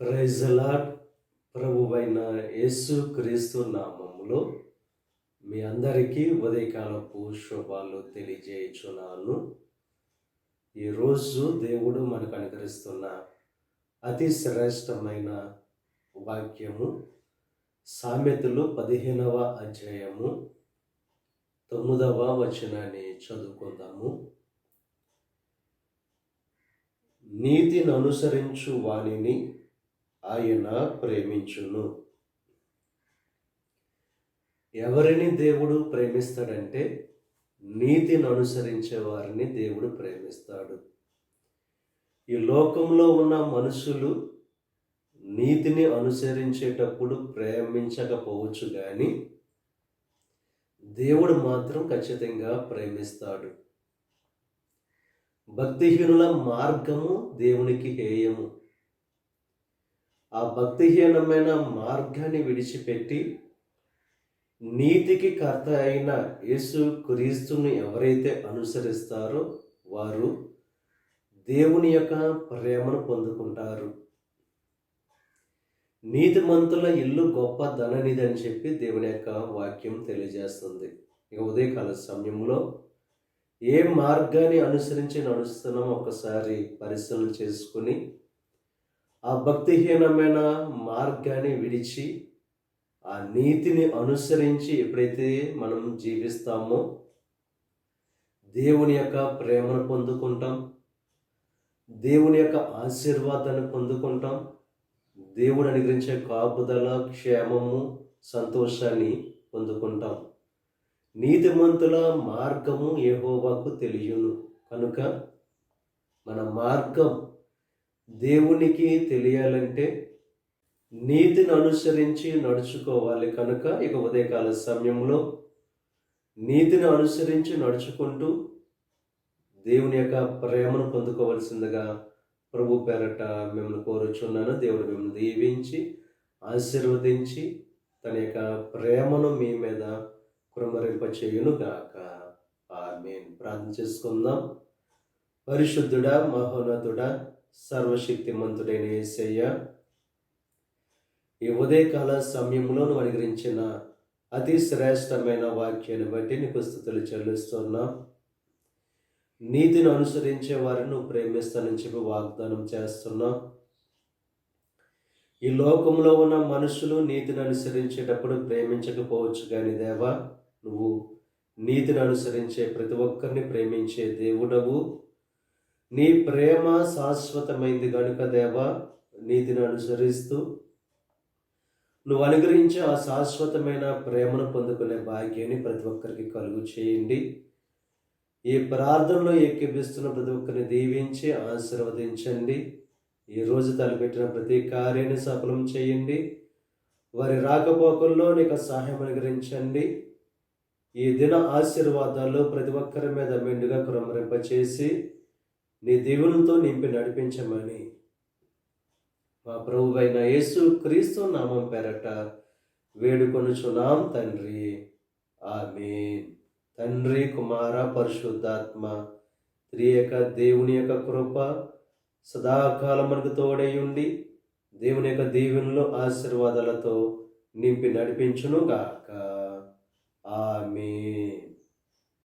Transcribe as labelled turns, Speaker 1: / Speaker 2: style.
Speaker 1: ప్రైజలాడ్ ప్రభువైన యేసు క్రీస్తు నామములో మీ అందరికీ ఉదయకాలపు శుభాలు తెలియజేయుచున్నాను. ఈరోజు దేవుడు మనకు అనుకరిస్తున్న అతి శ్రేష్టమైన వాక్యము సామెతలు పదిహేనవ అధ్యాయము తొమ్మిదవ వచనాన్ని చదువుకుందాము. నీతిని అనుసరించు వానిని ఆయన ప్రేమించును. ఎవరిని దేవుడు ప్రేమిస్తాడంటే నీతిని అనుసరించే వారిని దేవుడు ప్రేమిస్తాడు. ఈ లోకంలో ఉన్న మనుషులు నీతిని అనుసరించేటప్పుడు ప్రేమించకపోవచ్చు కానీ దేవుడు మాత్రం ఖచ్చితంగా ప్రేమిస్తాడు. భక్తిహీనుల మార్గము దేవునికి హేయము. ఆ భక్తిహీనమైన మార్గాన్ని విడిచిపెట్టి నీతికి కర్త అయిన యేసు క్రీస్తుని ఎవరైతే అనుసరిస్తారో వారు దేవుని యొక్క ప్రేమను పొందుకుంటారు. నీతిమంతుల ఇల్లు గొప్ప ధననిధి అని చెప్పి దేవుని యొక్క వాక్యం తెలియజేస్తుంది. ఇక ఉదయకాల సమయంలో ఏ మార్గాన్ని అనుసరించి నడుస్తున్నామో ఒకసారి పరిశీలన చేసుకుని ఆ భక్తిహీనమైన మార్గాన్ని విడిచి ఆ నీతిని అనుసరించి ఎప్పుడైతే మనం జీవిస్తామో దేవుని యొక్క ప్రేమను పొందుకుంటాం దేవుని యొక్క ఆశీర్వాదాన్ని పొందుకుంటాం దేవుడు అనుగ్రహించే కాపుదల క్షేమము సంతోషాన్ని పొందుకుంటాం. నీతిమంతుల మార్గము ఏహోవాకు తెలియను. కనుక మన మార్గం దేవునికి తెలియాలంటే నీతిని అనుసరించి నడుచుకోవాలి కనుక ఇక ఉదయకాల సమయంలో నీతిని అనుసరించి నడుచుకుంటూ దేవుని యొక్క ప్రేమను పొందుకోవలసిందిగా ప్రభు పేరట మిమ్మల్ని కోరుచున్నాను. దేవుడు మిమ్మల్ని దీవించి ఆశీర్వదించి తన యొక్క ప్రేమను మీ మీద కురమరింపచేయునుగాక. చేయును ప్రార్థన చేసుకుందాం. పరిశుద్ధుడా మహోన్నతుడా సర్వశక్తిమంతుడైన యేసయ్య ఈ ఉదయకాల సమయంలో నువ్వు అనుగ్రహించిన అతి శ్రేష్టమైన వాక్యాన్ని బట్టి నీకు స్థుతులు చెల్లిస్తున్నా. నీతిని అనుసరించే వారిని నువ్వు ప్రేమిస్తానని చెప్పి వాగ్దానం చేస్తున్నా. ఈ లోకంలో ఉన్న మనుషులు నీతిని అనుసరించేటప్పుడు ప్రేమించకపోవచ్చు కానీ దేవా నువ్వు నీతిని అనుసరించే ప్రతి ఒక్కరిని ప్రేమించే దేవుడవు. నీ ప్రేమ శాశ్వతమైంది గనుక దేవ నీతిని అనుసరిస్తూ నువ్వు అనుగ్రహించే ఆ శాశ్వతమైన ప్రేమను పొందుకునే భాగ్యాన్ని ప్రతి ఒక్కరికి కలుగు చేయండి. ఈ ప్రార్థనలో ఎక్కిపిస్తున్న ప్రతి ఒక్కరిని దీవించి ఆశీర్వదించండి. ఈ రోజు తలపెట్టిన ప్రతి కార్యాన్ని సఫలం చేయండి. వారి రాకపోకల్లో నీకు సహాయం అనుగ్రహించండి. ఈ దిన ఆశీర్వాదాలు ప్రతి ఒక్కరి మీద మెండుగా కురమరింపచేసి నీ దేవునితో నింపి నడిపించమని మా ప్రభువైన యేసు క్రీస్తు నామం పేరట వేడుకొనుచున్నాం తండ్రి. ఆమె తండ్రి కుమార పరిశుద్ధాత్మ త్రియక దేవుని యొక్క కృప సదాకాలం మనకు తోడై ఉండి దేవుని యొక్క దీవెనలో ఆశీర్వాదాలతో నింపి నడిపించును ఆమె